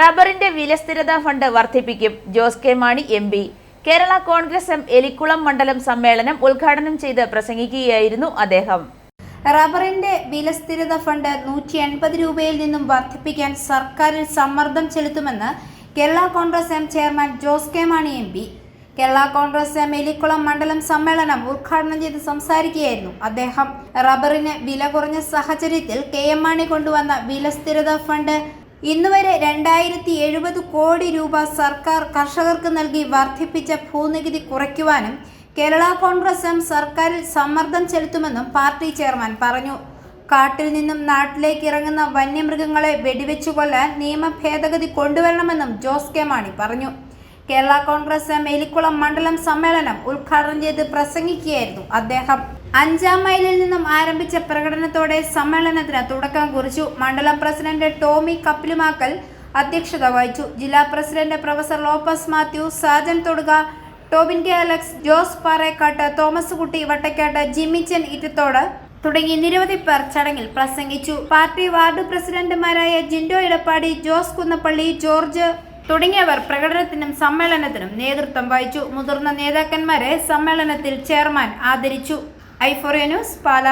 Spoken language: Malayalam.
റബ്ബറിന്റെ വിലസ്ഥിരതാ ഫണ്ട് വർദ്ധിപ്പിക്കും. Jose K Mani M P. Kerala Congress M Elikkulam മണ്ഡലം സമ്മേളനം ഉദ്ഘാടനം ചെയ്ത് പ്രസംഗിക്കുകയായിരുന്നു അദ്ദേഹം. റബ്ബറിന്റെ വിലസ്ഥിരത ഫണ്ട് നൂറ്റി എൺപത് രൂപയിൽ നിന്നും വർദ്ധിപ്പിക്കാൻ സർക്കാരിൽ സമ്മർദ്ദം ചെലുത്തുമെന്ന് Kerala Congress M chairman Jose K Mani M P. Kerala Congress M Elikkulam മണ്ഡലം സമ്മേളനം ഉദ്ഘാടനം ചെയ്ത് സംസാരിക്കുകയായിരുന്നു അദ്ദേഹം. റബ്ബറിന് വില കുറഞ്ഞ സാഹചര്യത്തിൽ കെ എം മാണി കൊണ്ടുവന്ന വിലസ്ഥിരത ഫണ്ട് ഇന്നുവരെ രണ്ടായിരത്തി എഴുപത് കോടി രൂപ സർക്കാർ കർഷകർക്ക് നൽകി വർദ്ധിപ്പിച്ച ഭൂനികുതി കുറയ്ക്കുവാനും കേരള കോൺഗ്രസ് സർക്കാരിൽ സമ്മർദ്ദം ചെലുത്തുമെന്നും പാർട്ടി ചെയർമാൻ പറഞ്ഞു. കാട്ടിൽ നിന്നും നാട്ടിലേക്ക് ഇറങ്ങുന്ന വന്യമൃഗങ്ങളെ വെടിവെച്ചു കൊല്ലാൻ നിയമ ഭേദഗതി കൊണ്ടുവരണമെന്നും ജോസ് കെ മാണി പറഞ്ഞു. കേരള കോൺഗ്രസ് എം എലിക്കുളം മണ്ഡലം സമ്മേളനം ഉദ്ഘാടനം ചെയ്ത് പ്രസംഗിക്കുകയായിരുന്നു അദ്ദേഹം. അഞ്ചാം മൈലിൽ നിന്നും ആരംഭിച്ച പ്രകടനത്തോടെ സമ്മേളനത്തിന് തുടക്കം കുറിച്ചു. മണ്ഡലം പ്രസിഡന്റ് ടോമി കപ്പിലുമാക്കൽ അധ്യക്ഷത വഹിച്ചു. ജില്ലാ president professor Lopez Mathew Sajan Thoduka Tobin K Alex Jose Parekkattu Thomas Kutty Vattakkattu Jimmichan ഇറ്റത്തോട് തുടങ്ങി നിരവധി പേർ ചടങ്ങിൽ പ്രസംഗിച്ചു. പാർട്ടി വാർഡ് പ്രസിഡന്റുമാരായ ജിൻഡോ ഇടപ്പാടി ജോസ് കുന്നപ്പള്ളി ജോർജ് തുടങ്ങിയവർ പ്രകടനത്തിനും സമ്മേളനത്തിനും നേതൃത്വം വഹിച്ചു. മുതിർന്ന നേതാക്കന്മാരെ സമ്മേളനത്തിൽ ചെയർമാൻ ആദരിച്ചു. ഐഫോറിയ ന്യൂസ് പാല.